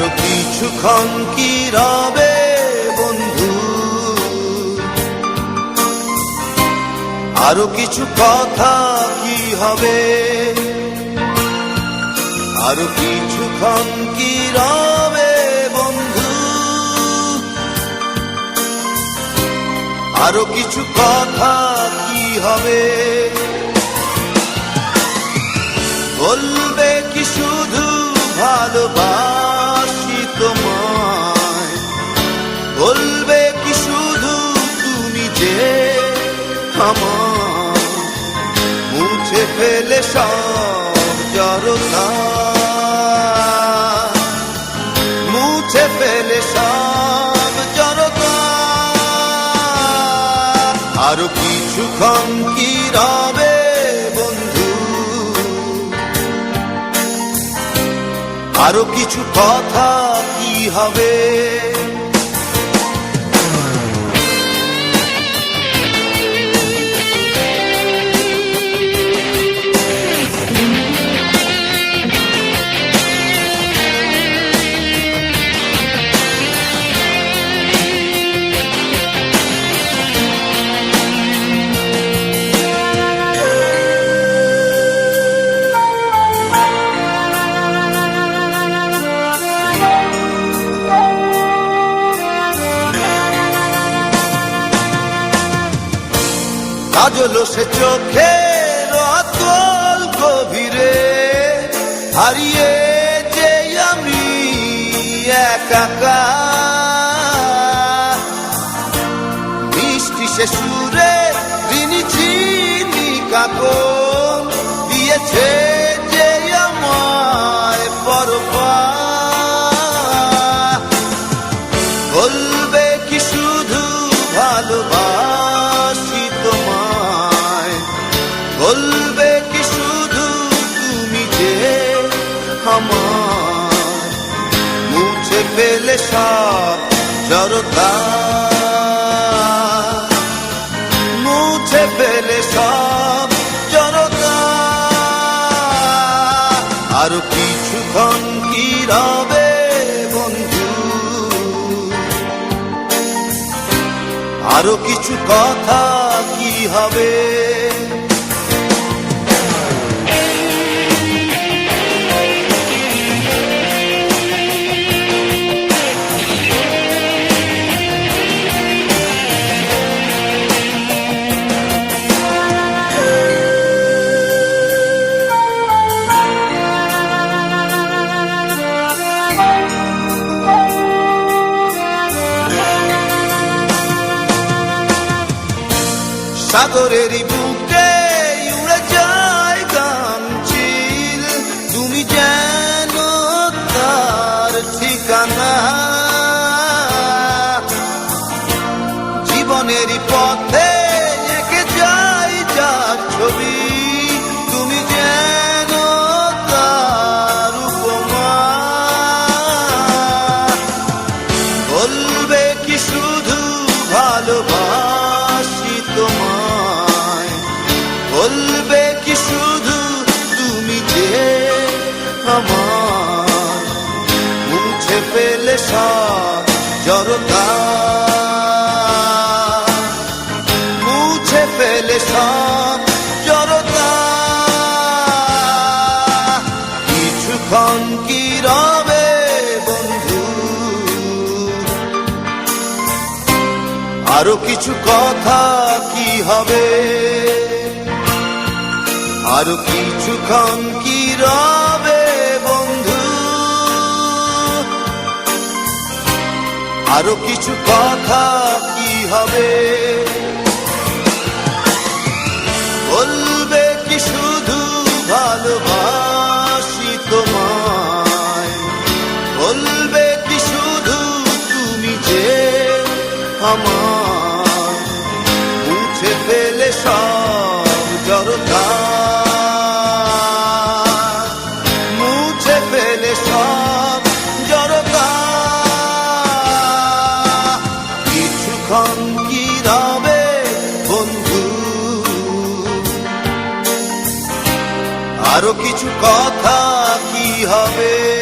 কিছুক্ষণ কি রবে, বন্ধু? আরও কিছু কথা কি হবে? আরও কিছুক্ষণ কি রবে, বন্ধু? আরও কিছু কথা কি হবে? বলবে আমার মুছে ফেলে সব জড়তা। মুছে ফেলে সব জড়তা। আরও কিছুক্ষণ কি রবে বন্ধু? আরও কিছু কথা কি হবে? কাজল সে চোখে রতল গভীরে, হারিয়ে যে আমি একাকা মিষ্টি সে সুরে তিনি চিনি কাকো দিয়েছে। আরও কিছু কথা কি হবে? সাগরেরই বুকে উড়ে যায় গান চিল। তুমি যেন তার ঠিকানা। জীবনেরই পথে এঁকে যাই যার ছবি। তুমি যেন কি শুধু ভালোবাসি? আরও কিছু কথা কি হবে? আরও কিছুক্ষণ কি রবে বন্ধু? আরও কিছু কথা কি হবে? বলবে বন্ধু? আরও কিছু কথা কি হবে?